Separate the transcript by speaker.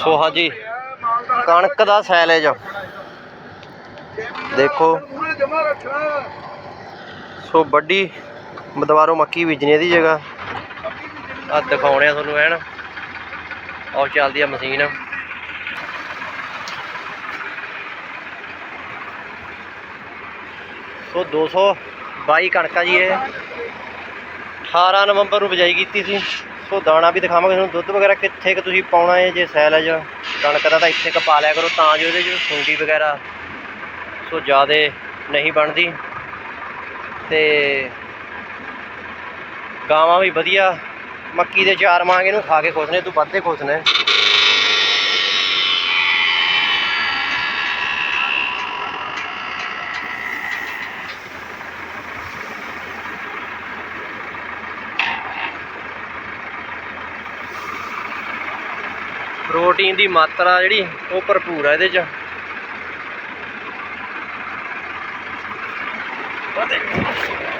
Speaker 1: ਸੋ ਹਾਂਜੀ ਕਣਕ ਦਾ ਸੈਲੇਜ। ਦੇਖੋ। ਸੋ ਵੱਡੀ ਦੁਬਾਰੋਂ ਮੱਕੀ ਬੀਜਣੀ ਇਹਦੀ ਜਗ੍ਹਾ। ਆ ਦਿਖਾਉਣੇ ਆ ਤੁਹਾਨੂੰ ਐਨ। ਆਹ ਚੱਲਦੀ ਆ ਮਸ਼ੀਨ। ਸੋ 222 ਕਣਕਾਂ ਜੀ ਇਹ। 18 ਨਵੰਬਰ ਨੂੰ ਬਿਜਾਈ ਕੀਤੀ ਸੀ। ਸੋ ਦਾਣਾ ਵੀ ਦਿਖਾਵਾਂਗੇ ਤੁਹਾਨੂੰ। ਦੁੱਧ ਵਗੈਰਾ ਕਿੱਥੇ ਕਿ ਤੁਸੀਂ ਪਾਉਣਾ ਹੈ, ਜੇ ਸੈਲ ਸੈਲੇਜ, ਕਣਕ ਦਾ ਤਾਂ ਇੱਥੇ ਕ ਪਾ ਲਿਆ ਕਰੋ, ਤਾਂ ਜੋ ਇਹਦੇ ਚ ਸੁੰਡੀ ਵਗੈਰਾ ਸੋ ਜ਼ਿਆਦਾ ਨਹੀਂ ਬਣਦੀ। ਤੇ ਗਾਵਾਂ ਵੀ ਵਧੀਆ। ਮੱਕੀ ਦੇ ਚਾਰ ਮਾਂਗ ਇਹਨੂੰ ਖਾ ਕੇ ਖੁਸ਼ ਨੇ, ਤੂੰ ਵੱਧੇ ਖੁਸ਼ ਨੇ। ਪ੍ਰੋਟੀਨ ਦੀ ਮਾਤਰਾ ਜਿਹੜੀ ਉਹ ਭਰਪੂਰ ਹੈ ਇਹਦੇ ਚ ਆਹ ਦੇਖੋ।